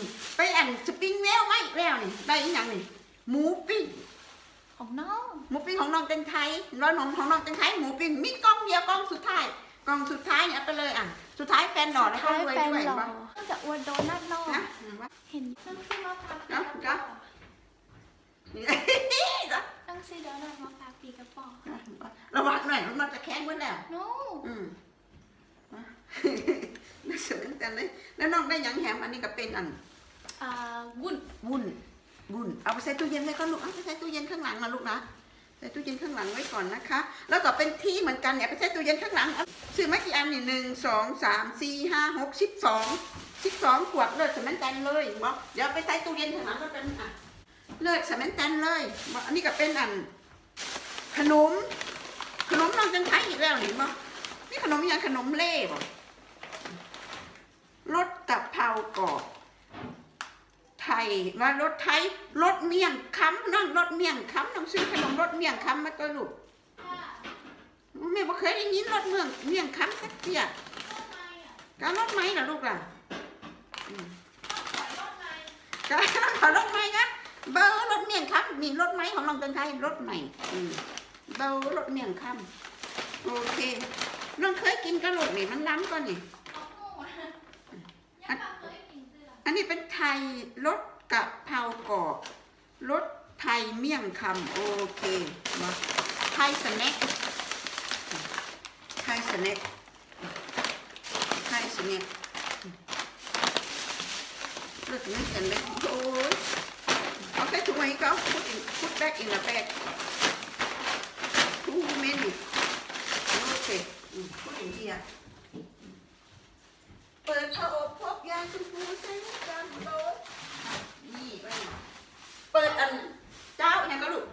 นี่ไปอันสปริงแววไหมแล้วนี่ได้อีหยังนี่หมูปิ้งของน้องหมูปิ้งของน้องเต็งไทยร้อยน้องของน้องเต็งไทยหมูปิ้งมีกล้องเดียวกล้องสุดท้ายกล้องสุดท้ายเนี่ยเอาไปเลยอะสุดท้ายแฟนหล่อแล้วก็ท้ายรวยแฟนด้วยหล่อปะจะอวดโดนัทน้องนะเห็นนั่งซื้อมาพาปีเนาะกระเนาะป๋อนั่งซื้อโดนัทมาพาปีกระป๋อระวังหน่อยมันจะแข็งไว้แล้วโน้อืม น่าสนใจเลย แล้วน้องได้หยังแหมอันนี้ก็เป็นอันอ่าวุ่นวุ้นวุ้นเอาไปใส่ตู้เย็นไว้ก่อนลูกเอาไปใส่ตู้เย็นข้างหลังนะลูกนะใส่ตู้เย็นข้างหลังไว้ก่อนนะคะ แล้วก็เป็นที่เหมือนกันเนี่ยไปใส่ตู้เย็นข้างหลังเอาซื้อมากี่อันนี่หนึ่งสองสามสี่ห้าหกสิบสองสิบสองขวดเลือดสแมนแตนเลยบอกเดี๋ยวไปใส่ตู้เย็นข้างหลังก็เป็นอะเลือดสแมนแตนเลยบอกอันนี้ก็เป็นอัน ขนม ขนมน้องจังไทยอีกแล้วนี่บอกนี่ขนมยังขนมเล่บอก รสกะเพรากรอบไทยว่ารถไทยรถเมี่ยงคำนั่งรถเมี่ยงคำต้องซื้อขนมรถเมี่ยงคำมาตัวลูกแม่บ่เคยได้ยินรถเมืองเมี่ยงคำสักเทียการรถไหมล่ะลูกล่ะอืมการขอรถไหมนะเบอร์รถเมี่ยงคำนี่รถไหมของน้องเตันไทยรถใหม่อืมเบอร์รถเมี่ยงคำโอเคน้องเคยกินกระโหลกนี่มันล้ำก่อนนี่ อันนี้เป็นไทยรสกะเพรากรอบรสไทยเมี่ยงคำโอเคมาไทยสแน็คไทยสแน็คไทยสแน็ครสนี้สแน็คโอ้ยเอาแค่ถุงไว้ให้เขาพุดพุดแบ็กอินละแบ็กทูเมนี่โอเคพุดอินเดีย เปิดพระอบพบยาชมพูใส่กันโดดนี่ไปเปิดอันเจ้าเนี่ยก็ลูก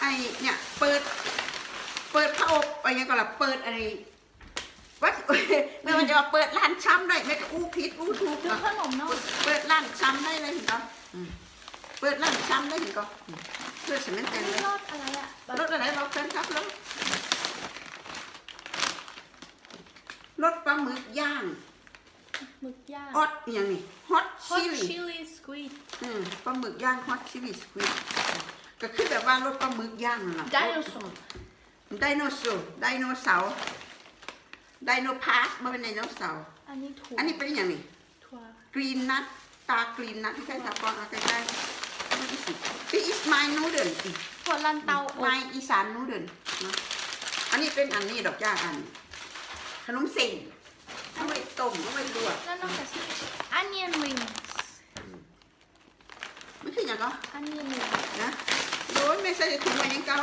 ไอเนี่ย เปิด เปิดพระอบไป ยังก็ล่ะเปิดอะไรวัดไม่ว่าจะว่าเปิดร้านช้ำได้ไม่ก็อู้ผิดอู้ถูกดูเนาะขนมน้องเปิดร้านช้ำได้เลยเห็นเนาะอืมเปิดร้านช้ำได้เห็นก็อืมเพื่อสมัยแต่เลยรสอะไรอะแบบรถอะไรเราเป็นครับรถรถปลาหมึกย่างหมึกย่างฮอตอย่างนี้ฮอต hot ชิลลี่ chili squid อืมปลาหมึกย่างฮอตชิลลี่สควิดก็คือแบบว่ารสปลาหมึกย่างนั่นล่ะ dinosaur ไดโนเสาร์ไดโนเสาร์ไดโนพาร์คมันเป็นไดโนเสาร์อันนี้ถั่วอันนี้เป็นอย่างนี้ถั่วกรีนนัทตากรีนนัทที่ใกล้ตาปอนเอาใกล้ๆนี่สิ This is my noodle ถั่วลันเตาอบ my อีสาน noodle นะอันนี้เป็นอันนี้ดอกย่าอัน ขนมเส้นเอาไว้ต้มเอาไว้ลวก แล้วนอกจากนี้ onion rings ไม่ใช่อย่างก็ onion rings นะโดยไม่ใส่ถุงไว้ยังเก่า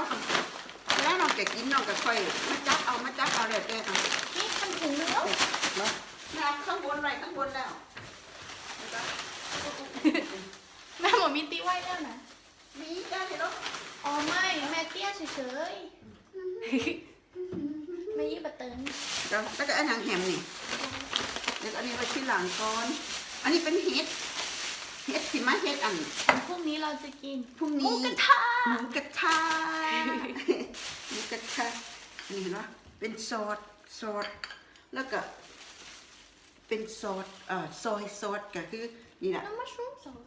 แล้วน้องจะกินน้องก็ค่อยมาจับเอามาจับเอาเลยแต่เอานี่ทำถุงนึงแล้วแล้วน้ำข้างบนไว้ข้างบนแล้วแม่หมอมีตีไว้แล้วนะมีจ้าเห็นหรออ๋อไม่แม่เตี้ยเฉยๆไม่ยี่บะเตินแล้วแล้วก็อันหางแหมนี่เดี๋ยวอันนี้ไว้ที่หลังก่อน อันนี้เป็นเห็ด เห็ดที่มาเห็ดอันพรุ่งนี้เราจะกินพรุ่งหมูนี้กระทะหมูกระทะหมูกระทะนี่เห็นปะเป็นซอสซอสแล้วก็ เป็นซอสเอ่อซอยซอสก็คือนี่แหละน้ำมัชรูมซอส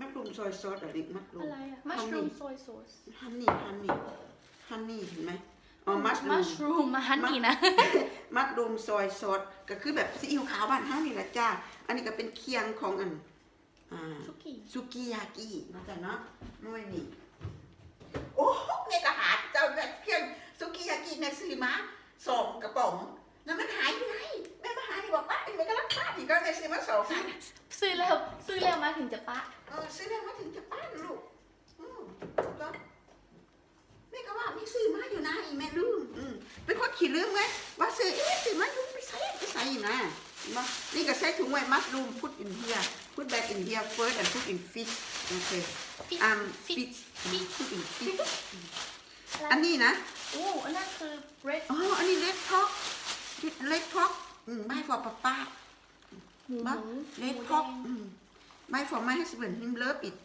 มัดรูมซอยซอสอะไรมัดรูมอะไรอะมัชรูมซอยซอสฮันนี่ฮันนี่ฮันนี่เห็นไหมอ๋อมัดรูมัมชรูมมาฮันนี่นะ มัดรูมซอยซอสก็คือแบบซีอิ๊วขาวบ้านเฮานี่แหละจ้า อันนี้ก็เป็นเคียงของอัน อ่าสุกี้สุกิยากิมาจ้ะเนาะน้อยนี่โอ้แม่ก็หาเจ้าแบบเพียงสุกิยากิแม่ซื้อมาสองกระป๋องแล้วมันหายไปไหนแม่มาหาที่บอกป้าแม่ก็รักป้าอีกก็เลยซื้อมาสองอันซื้อแล้วซื้อแล้วมาถึงจะปะเออซื้อแล้วมาถึงจะป้าลูกอืมก็แม่ก็ว่ามีซื้อมาอยู่นะอีแม่ลืมอืมเป็นคนขี้ลืมไงว่าซื้อเอ๊ะซื้อมาอยู่ไปใส่ไปใส่อยู่นะ เห็นปะนี่ก็ใส่ถุงไว้มัดรูมพุดอินเฮียพุดแบกอินเฮียเฟิร์สแอนด์พุดอินฟิชโอเคฟิตอัมฟิฟิตชพุดอินฟิชอะไรอันนี้นะโอ้อันนั้นคือ red อ๋ออันนี้เล็กท็อกเล็กท็อกอืมไม่ฟอป้าป้าหมูบ้าหมูเล็กหมูท็อกแดงอืมไม่ฟอไม่ให้สเปนฮิมเลิฟอิด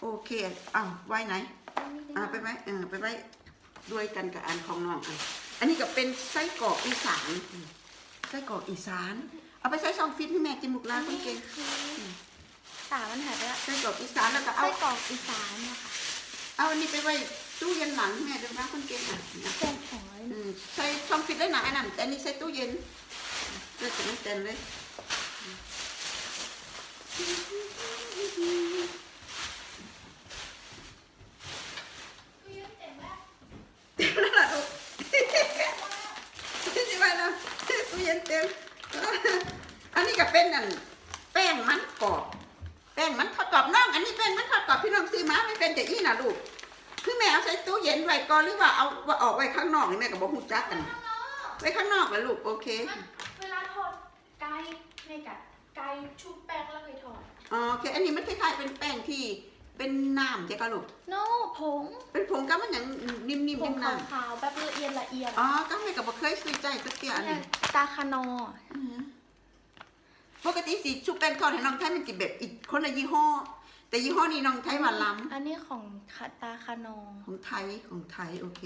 โอเคอ้าวไว้ไหนอ่าไปไว้เออไปไว้ด้วยกันกับอันของน้องอะอันนี้ก็เป็นไส้กรอกอีสานอืมไส้กรอกอีสาน เอาไปใช้ซองฟิตให้แม่กินหมุกลาอันคุณนี้เก่งคือตไส้กรอกอีสานแล้วก็เอาไส้กรอกอีสานนะคะเอาอันนี้ไปไว้ตู้เย็นหลังแม่ดูนะคนเก่งอะนะแป้งแข็งเลยอืมใส่ช่องฟิตได้หนาอันนั้นแต่อันนี้ใส่ตู้เย็นเลือกจะไม่เต็มเลยเต็มแล้วล่ะลูกใช่ไหมนะตู้เย็นเต็ม อันนี้ก็เป็นอันแป้งมันกรอบ แป้งมันทอดกรอบน้องอันนี้แป้งมันทอดกรอบพี่น้องซื้อมาไม่เป็นจะอี้นะลูกคือแม่เอาใส่ตู้เย็นไว้ก่อนหรือว่าเอาว่าออกไว้ข้างนอกนี่แม่ก็บอกหูจักกัน ไว้ข้างนอกแล้วลูกโอเคมันเวลาทอดไก่ในกะไก่ชุบแป้งแล้วไปทอดอ๋อโอเค อันนี้มันคล้ายๆเป็นแป้งที่ เป็นน้ำใช่ปะลูก โนผงเป็นผงก็มันอย่างนิ่มๆผเป็งนน้ขาวๆแบบละเอียดละเอียดำอ๋อก็ให้กับบ่เคยซื้อใจสักเตียอันเนี่นี้ยตาคานออือฮึปกติสีชุบแป้งทอดให้น้องไทยมันจะแบบอีกคนละยี่ห้อ แต่ยี่ห้อนี้น้องไทยมาล้ำ อันนี้ของตาคานอของไทยของไทยโอเค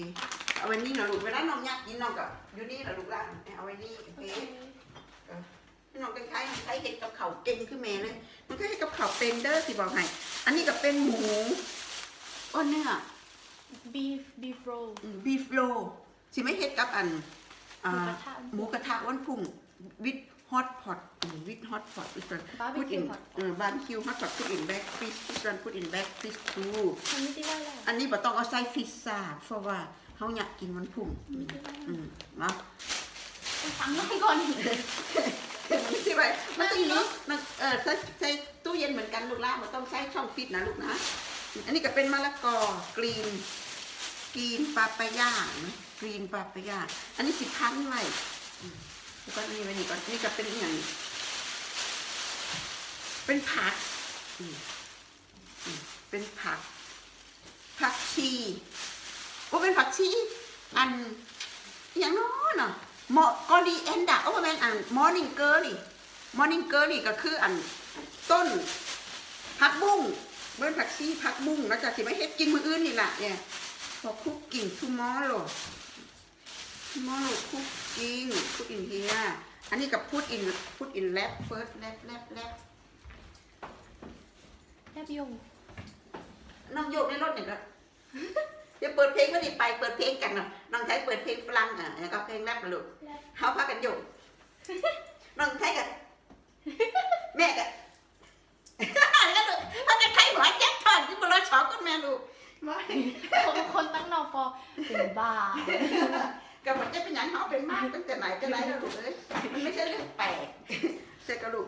เอาไว้นี่นะลูกเวลาน้องอยากกินน้องก็อยู่นี่นะลูกล่ะเอาไว้นี่โอเค น้องเป็นไทยไทยเห็ดกับเขาวเก่งขึ้นแม่เลย มันก็เห็ดกับเขาวเป็นเด้อสิบอกให้อันนี้ก็เป็นหมูอ้อเนื้อบีฟบีฟโรบีฟโลสิไม่เฮ็ดกับอันอ่าหมูกระทะหมูกระทะวันพุ่งวิดฮอตพอตวิดฮอตพอตอีกคน Barbecue hot pot เออบาร์บีคิวฮอตพอตพุดอินแบ็กฟิชอีกคนพุดอินแบ็กฟิชทูอันนี้ที่ว่าอะไรอันนี้บ่ต้องเอาใส่ฟิชซ่าเพราะว่าเฮาอยากกินวันพุ่งอันนี้ที่ว่าอะไรอืมเนาะฟังน้องก่อนที่ไปมันต้องนี้มันเออใส่ใส่ตู้เย็นเหมือนกันลูกล่ะมันต้องใช้ช่องฟิตนะลูกนะ อันนี้ก็เป็นมะละกอกรีนกรีนปาปายานะกรีนปาปายาอันนี้สิพันไว้อืมแล้วก็อันนี่ไว้นี่ก่อนนี่ก็เป็นอหย่างเป็นผักอืมอืมเป็นผัก ผักชีโอ้เป็นผักชีอันอหย่างน้อยเนาะ มอกอดีเอนดาโอ้เป็นอันมอร์นิ่งเกอร์ลี่มอร์นิ่งเกอร์ลี่ก็คืออันต้นผักบุ้งเบิ้นผักชีผักบุ้งแล้วจะสิไม่เฮ็ดกินมื้ออื่นนี่ล่ะเนี่ยพอคุกกิ้ง tomorrow tomorrow cooking cook in here อันนี้กับ put in put in lab first lab lab lab แอบโยงน้องโยกในรถเนี่ยก็ เดี๋ยวเปิดเพลงก็ดีไปเปิดเพลงกันเนาะน้องใช้เปิดเพลงฝรั่งอะแล้วก็เพลงแรปนะลูกแล้วเฮาพากันโยกน้องใช้กันแม่กันแล้วลูกพากันไทยหัวแจ๊บทอนที่บนรถช็อปกันแม่ลูกไม่คนคนตั้งนอฟอเป็นบ้ากับมันจะเป็นอย่างเขาเป็นมากตั้งแต่ไหนแต่ไรแล้วลูกเอ้ยมันไม่ใช่เรื่องแปลกใช่กระลูก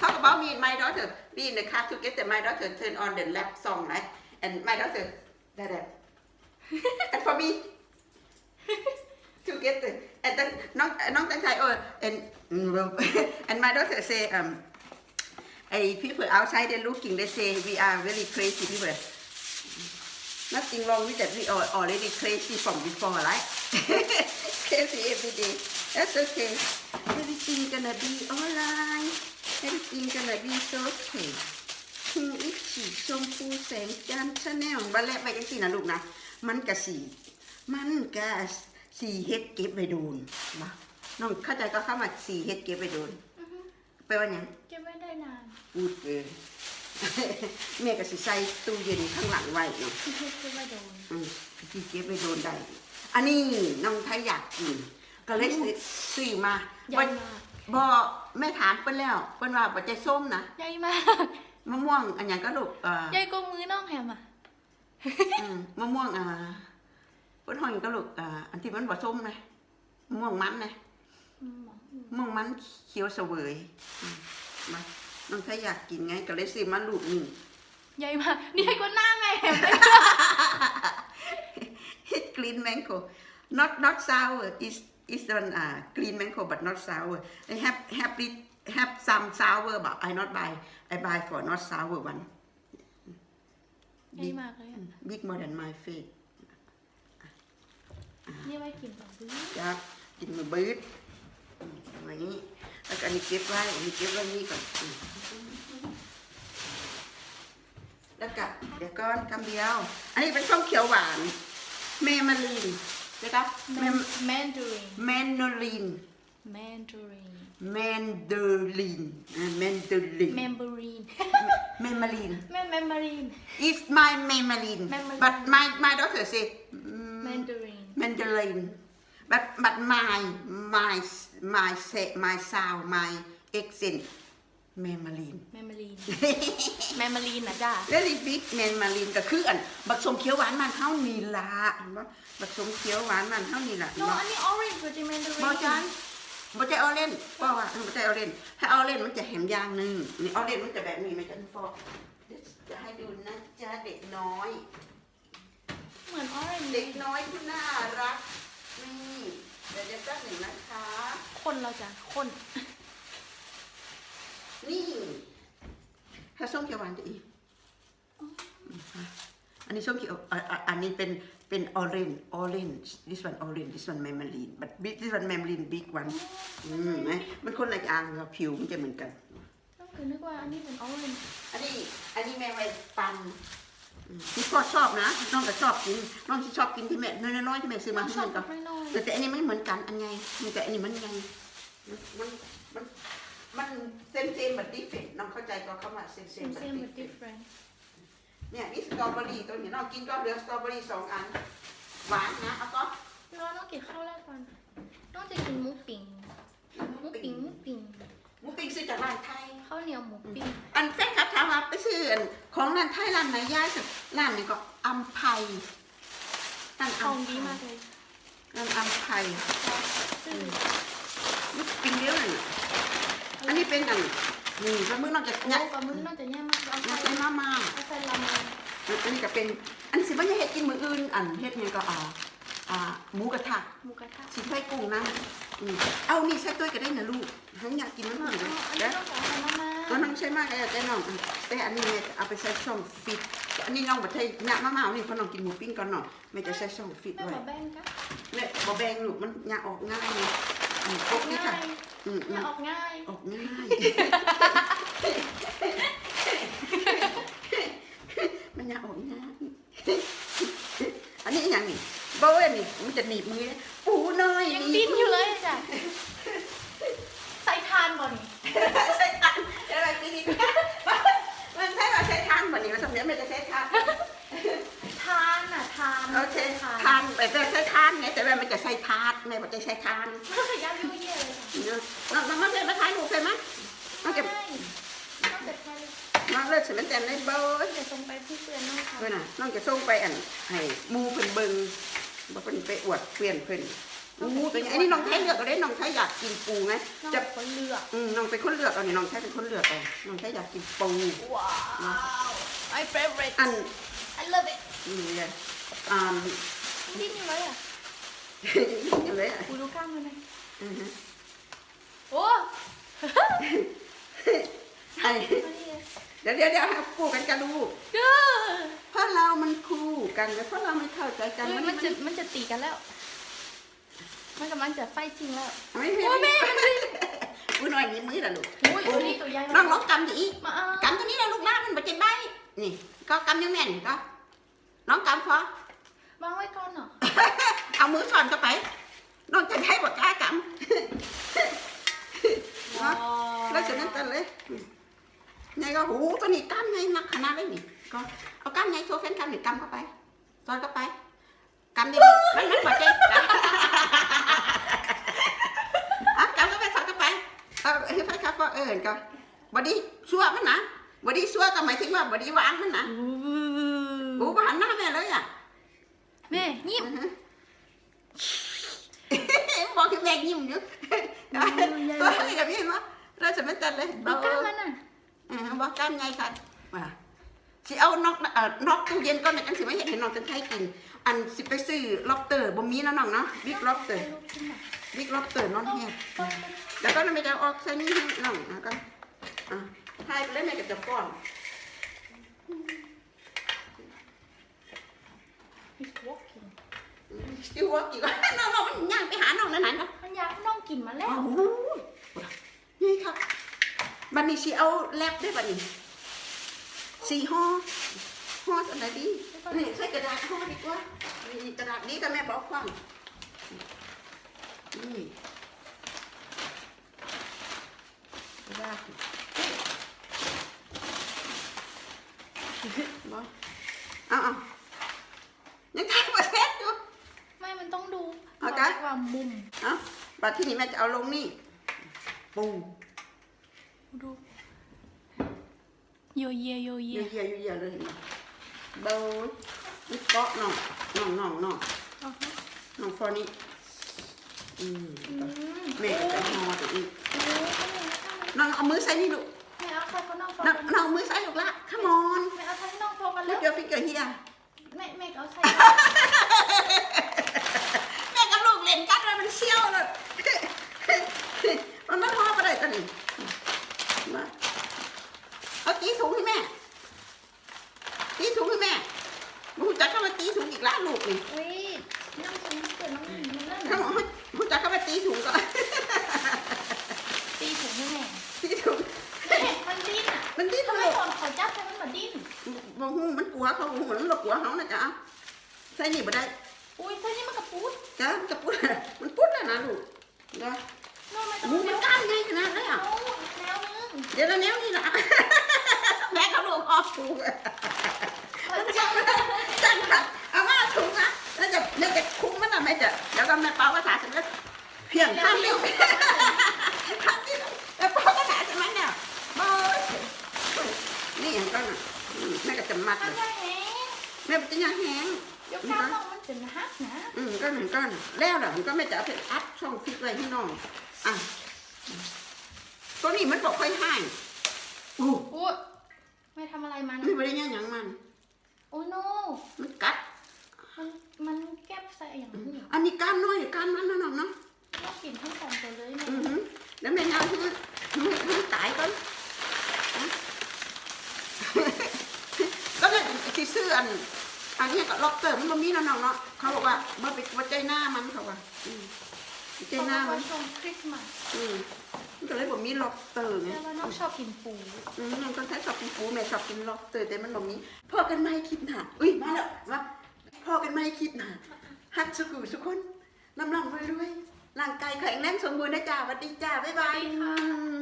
Talk about me and my daughter be in the car together my daughter turn on the rap song right and my daughter that that and for me together and then น้องน้องตั้งใจเออ and and my daughter say um ไอ้ people outside they looking they say we are very crazy people nothing wrong with that we are already crazy from before right crazy every day that's okay everything gonna be alright everything gonna be so okay ทูอิชีชมพูแสงจันทร์ชาแนลบัลแลไปจังสี่นะลูกนะ มันกะสี มันกะสีเฮ็ดเก็บไว้โดนนะน้องเข้าใจก็เข้ามาสีเฮ็ดเก็บไว้โดนไปลว่าหยังเก็บไม่ได้นานพูดเกินแม่ก็สิใส่ตู้เย็นข้างหลังไว้เนาะที่เก็บไม่โดนอืมที่เก็บไว้โดนได้ อันนี้น้องไทยอยากกิน ก็เลยซื้อซื้อมาใหญ่วันมากบอแม่ถามเพิ่นแล้วเพิ่นว่าบ่ใจส้มนะใหญ่มาก มะม่วง อันหยังก็ลูกเอ่อใหญ่กว่ามือน้องแฮมอะอืมมะม่วงอ่าเพิ่นห้องหยังก็ลูกอ่าอันที่มันบ่ส้มนะมะม่วงมันนะอืมมะม่วงมันเขียวเสวยอืมมาน้องไทยอยากกินไงก็เลยซื้อมาลูกหนึงใหญ่มากนี่ใหญ่กว่าหน้าแม่แฮมเลย It's green mango. Not not sour. It's it's on uh, green mango but not sour. They have have it have some sour but I not buy. I buy for not sour one. ใหญ่มากเลยอะ Big more than my face. นี่ไว้กินต่อบื้อครับกินมือบืดอืมอย่างนี้แล้วก็อันนี้เก็บไว้อันนี้เก็บไว้นี่ก่อนอืมแล้วก็เดี๋ยวก่อนคำเดียว อันนี้เป็นส้มเขียวหวาน เมมาลีนนะครับเมแมนดาริน แมนโนลีน แมนดารินแมนเดอลินอ่าแมนเดอลินแมมเบอรีน Maybelline แม่แมมมารีน is my Maybelline Maybelline. but my my daughter say mm, แมนดารีน Mandarin but but my my my say my sound my accent Maybelline แมมมารีนแมมมารีนนะจ้า very big Maybelline ก็คืออันบักสมเขียวหวานมันเท่านี้ละเห็นบ่บักสมเขียวหวานมันเท่านี้ละโนอันนี้ออเรนจ์เป็นแมน ดารีนบ่ใช่บ่ใช่ออเรนจ์เพราะว่าบ่ใช่ออเรนจ์ถ้าออเรนจ์มันจะแหมอย่างหนึงนี่ออเรนจ์มันจะแบบนี้ไหมจ๊ะฟอเดี๋ยวจะให้ดูนะจ๊ะเด็กน้อย เหมือนออเรนจ์เด็กน้อยที่น่ารักนี่เดี๋ยวจะแป๊บหนึ่งนะคะ คนเราจ้ะคน นี่ถ้าส้มเขียวหวานจะอีกอันนี้ส้มเขียวอะอะอันนี้เป็น เป็น orange orange this one orange this one maybelline but big this one maybelline big one อืมไหมมันคนละอย่างครับผิวมันจะเหมือนกันต้องคือนึกว่าอันนี้เป็นออเรนจ์อันนี้อันนี้แม่ไว้ปันอืมนี่ก็ชอบนะน้องก็ชอบกินน้องที่ชอบกินที่แม่น้อยๆที่แม่ซื้อมาให้ชอบมันก็ไม่น้อยแต่แต่อันนี้ไม่เหมือนกันอันไงมันแต่อันนี้มันไงมันมันมันเซมเซมแบบดิเฟนน้องเข้าใจก็เข้ามาเซมเซเซมมแบบเซมดิมันเฟดินฟเฟรนต์ เนี่ยนี่สตรอเบอรี่ตัวนี้น้องกินก็เหลือสตรอเบอรี่สองอัน หวานนะเอาก็น้องต้องกินข้าวแรกก่อนน้องจะกินหมูปิ้งหมูปิ้งหมูปิ้งหมูปิ้งซื้อจากร้านไทยข้าวเหนียวหมูปิ้งอันแฟนคลับถามว่าไปซื้ออันของร้านไทยร้านไหนย่าสุดร้านนี้ก็อัมไพร้านขอัอมงไพดีมากเลยร้านอัมไพซื้อหมูปิ้งเดียวนี่อันนี้เป็นอัน นี่ปลาหมึกน้องจะโอ้เนี่ยปลาหมึกน่าจะแย่มากเอาเนี่ยใส่เป็นมาม่าเอาใส่ลำเลยอันนี้ก็เป็นอันสิว่าจะเฮ็ดกินมื้ออื่น อันเฮ็ดนี่ก็เอาอ่าหมูกระทะหมูกระทะสิไข่กุ้งนะอืมเอานี่ใส่ตัวก็ได้นะลูกฉันอยากกินมันหน่อยอ๋อนะอันนี้เด้อต้องขอให้มาม่าตัวน้องใช่มากเลยแต่น้องแต่อันนี้แม่เอาไปใส่ช่องฟิตอันนี้น้องบ่ใช่หน้ามาม่านี่เพราะน้องกินหมูปิ้งก่อนเนาะแม่จะใส่ช่องฟิตแม่ไว้ขอแบ่งกันแม่บ่แบ่งลูกมันยาออกง่ายนี่อืมพวกนี้ง่าค่ะย อืมเนี่ยมันออกง่าย ออกง่าย มันยาออกง่าย อันนี้อย่างนี้โบ้ยนี่มันจะหนีบมือนะปูน้อยยังหดิ้นอยู่เลยจ้ะใส่ทานก่อนนี่ใช้ทานอะไรปีนี้มันใช่ว่าใช้ทานบ่นี่ว่าสมัยไม่ได้ใช้ทานทานอะทานโอเคทานแต่แต่ใช้ทานไงแต่ว่ามันจะใช้ทานไม่บอกจะใช้ทานย่ายุ่ยเย่เลยค่ะน้องน้อง น้องเคยมาทานหนูเคยไหมน้องเก็บใช่ต้องเด็ดแค่เลยน้องเลิกสมัยแต่ในโบ้ยเดี๋ยวส่งไปที่เตือนน้องค่ะเพื่อนน่ะน้องจะส่งไปอันให้หมูเพิ่นเบิ่งบ่เพิ่นไปอวดเพื่อนเพิ่นอู้ตัวนี้อันนี้น้องไทยเลือกก็ได้น้องไทยอยากกินปูไงน้องจะคนเลือกอืมน้องเป็นคนเลือกเอานี่น้องไทยเป็นคนเลือกเอาน้องไทยอยากกินปูว้าว my favorite อัน I love it นี่เลยอ่าดิ้นอยู่เลยอะอย่างเลยอะกูดูกล้ามมันเลยอือฮึ โอ้ไอ้มานี่เลยเดี๋ยวเดี๋ยวเดี๋ยวให้คู่กันกันลูกเด้อเพราะเรามันคู่กันแต่เพราะเราไม่เข้าใจกันเฮ้ยมันมันจะมันจะตีกันแล้ว มันกำลังจะไฟจริงแล้วไม่โอ้ไม่แม่มันอุ้ยหน่อยนี้มือละลูกอุ้ยตัวนี้ตัวใหญ่น้อมางกลองกำดิอีกมาเอากำตัวนี้นะลูกล่ามันบ่เจ็บใบนี่ ก็กำยังแม่นก็น้องกำพอวางไว้ก่อนเนาะเอามือสอนเข้าไปน้องจะได้บทกล้ากำว้าว แล้วจากนั้นกันเลย ไงก็หูตัวนี้กล้ามไงนักขนาดเลยนี่ก็เอากล้ามไงโซเฟนกล้ามหนี่งกำเข้าไปสอนเข้าไปกำดีๆมันมันบ่เจ็บอะกำเข้าไปสอนเข้าไปเออเฮ้ยครับก็เออก็บอดี้ชั่วมันนะบอดี้ชั่วก็หมายถึงว่าบอดี้วางมันนะหูบหันหน้าแม่เลยอะแม่ยิ้มบอกให้แม่ยิ้มอยู่ตัวนี้กับพี่มั้ยเราจะไม่ตัดเลยดูกล้ามมันน่ะ ออบอกกันไงค่ะว่าสิเอานอกเอ่อนอกตู้เย็นก่อนนะกันสิไม่เห็นให้น้องจันไทยกิน อันสิไปซื้อล็อบเตอร์บ่มีนะน้องเนาะบิ๊กล็อบเตอร์ให้ลูกกินหน่อยบิ๊กล็อบเตอร์นอนแฮดเอาแล้วก็ไม่จะออกใส่นี่ให้น้องนะก็อะทายไปเลยแม่ก็จะป้อน He's walking สติววอกอีกว่าน้องน้องมันย่างไปหาน้องนั่นน่ะมันอยากให้น้องกินมาแล้วโอ้โหนี่ครับ บันนี้สิเอาแลบได้บันนี้สี่ห่อห่ออันไหนดีนี่ใส่กระดาษห่อดีกว่านี่กระดาษนี้ก็แม่บอกความนี่กระดาษบ่เอาเอายังทายประเทศอยู่ไม่มันต้องดูเอาจ้ะว่ามุมเอาบัดที่นี่แม่จะเอาลงนี่ปู ดูโยเยโยเยเยี่ยเยี่ยเลยเบานี่เกาะน้องน้องน้องน้องเอาฮะน้องฟอนี่อืมอืมแม่ก็จะหอตัวอีกโอ้โหก็มีนะคะน้องเอามือใส่นี่ลูกแม่เอาใครก็น้องโฟน้องกันน้องเอามือใส่ลูกละ come on แม่เอาใครให้น้องโฟกันลูแล้กวเดียวฟิกเกอร์เฮียแม่แม่ก็เอาใส่แม่กับลูกเล่นกันแล้วมันเชี่ยวเลย มันมันหอไปได้กันนี่มาเอาตีถุงให้แม่ตีถุงให้แม่มูจักเข้ามาตีถุงอีกแล้วลูกนี่ อุ้ยน้องฉันเกิดน้องหญิงมันเริ่ม ถ้าหมอมูจักเข้ามาตีถุงก่อน ตีถุงให้แม่ ตีถุง แม่มันดิ้นอะ มันดิ้น ทำไม ลูก ตอนเขาจับให้มันแบบดิ้น บางหูมันกลัวเขาหูมันหลบกลัวเขานะจ๊ะใส่นี่บ่ได้ อุ้ยเท่านี้มันกระปุด จ้ะมันจะปุ๊ดมันปุ๊ดแล้วนะลูกเดี๋ยว น้องไม่ต้อง หูมั เลี้ น ยว กล้ามใหญ่ขนาดนั้น เอา อะ แล้วนึง เดี๋ยวแล้วแนวนี่นะ แม่เขาลูกออกถูกมันจังจังค่ะเอามาถูกนะแล้วจะแล้วจะคุ้มมันนะแม่จะเดี๋ยวก็ แม่เป่ากระถาเสร็จแล้วเพียงข้างเดียวข้างที่แล้วเป่ากระถาเสร็จมันเนี่ยบอยนี่อย่างก็น่ะอืมแม่ก็จะมัดเลยแม่จะยังแห้งยกขามน้องมันจะหักนะอืมก็หนึ่งก้อนแล้วล่ะมันก็ไม่จะเอาไปอัดช่องฟิตไว้ให้น้องอะตัวนี้มันบอกค่อยให้อู้ไม่ทำอะไรมันไม่ได้ยังยังมัน โอ้โนมันกัด มันมันแก็บใส่อย่างนี้อันนี้กล้ามน้อยกล้ามมันนะน้องเนาะต้องกินทั้งสองตัวเลยอือหือแล้วแม่ยาวให้มันให้มันตายก่อนนะก็เลยสิซื้ออัน อันนี้ก็ล็อกเตอร์มันบ่มีเนาะน้องเนาะเขาบอกว่าบ่ไปวัดใจหน้ามันเขาว่าอืมใจหน้าเพมัราะนว่าช่วงคริสต์มาสอืมมันก็เลยบ่มีล็อกเตอร์ไงแล้วน้องชอบกินปูอืมน้องก็ใช้ชอบกินปูแม่ชอบกินล็อบสเตอร์แต่มันบ่มีพอกันไม่คลิปหนาอุ้ยมาแล้วว่า พ่อกันไม่คิดนะฮักสุกุสุคนลำลำรวยๆร่างกายแข็งแรงสมบูรณ์นะจ้าสวัสดีจ้าบ๊ายบายค่ะ